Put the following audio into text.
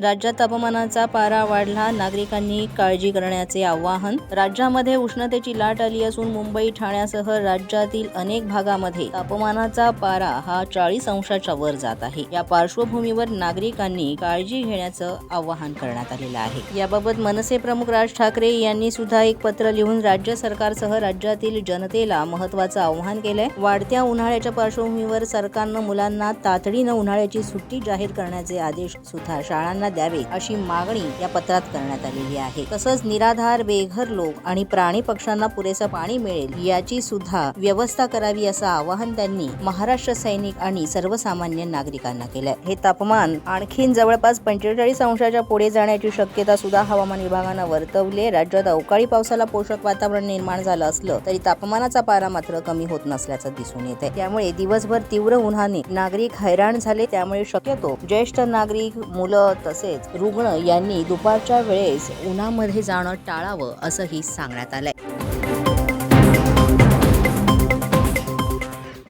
राज्यात तापमानाचा पारा वाढला नागरिकांनी काळजी करण्याचे आवाहन. राज्यामध्ये उष्णतेची लाट आली असून मुंबई ठाण्यासह राज्यातील अनेक भागामध्ये तापमानाचा पारा हा चाळीस अंशाच्या वर जात आहे. या पार्श्वभूमीवर नागरिकांनी काळजी घेण्याचं आवाहन करण्यात आलेलं आहे. याबाबत मनसे प्रमुख राज ठाकरे यांनी सुद्धा एक पत्र लिहून राज्य सरकारसह राज्यातील जनतेला महत्वाचं आव्हान केलंय. वाढत्या उन्हाळ्याच्या पार्श्वभूमीवर सरकारनं मुलांना तातडीनं उन्हाळ्याची सुट्टी जाहीर करण्याचे आदेश सुद्धा शाळांना द्यावे अशी मागणी या पत्रात करण्यात आलेली आहे. तसंच निराधार बेघर लोक आणि प्राणी पक्ष्यांना पुरेसं पाणी मिळेल याची सुद्धा व्यवस्था करावी असं आवाहन त्यांनी महाराष्ट्र सैनिक आणि सर्वसामान्य नागरिकांना केलंय. हे तापमान आणखीन जवळपास पंचेचाळीस अंशाच्या पुढे जाण्याची शक्यता सुद्धा हवामान विभागानं वर्तवली राज्यात अवकाळी पावसाला पोषक वातावरण निर्माण झालं असलं तरी तापमानाचा पारा मात्र कमी होत नसल्याचं दिसून येत आहे त्यामुळे दिवसभर तीव्र उन्हाने नागरिक हैराण झाले. त्यामुळे शक्यतो ज्येष्ठ नागरिक मुलं तसेच रुग्ण यांनी दुपारच्या वेळेस उन्हामध्ये जाणं टाळावं असंही सांगण्यात आलंय.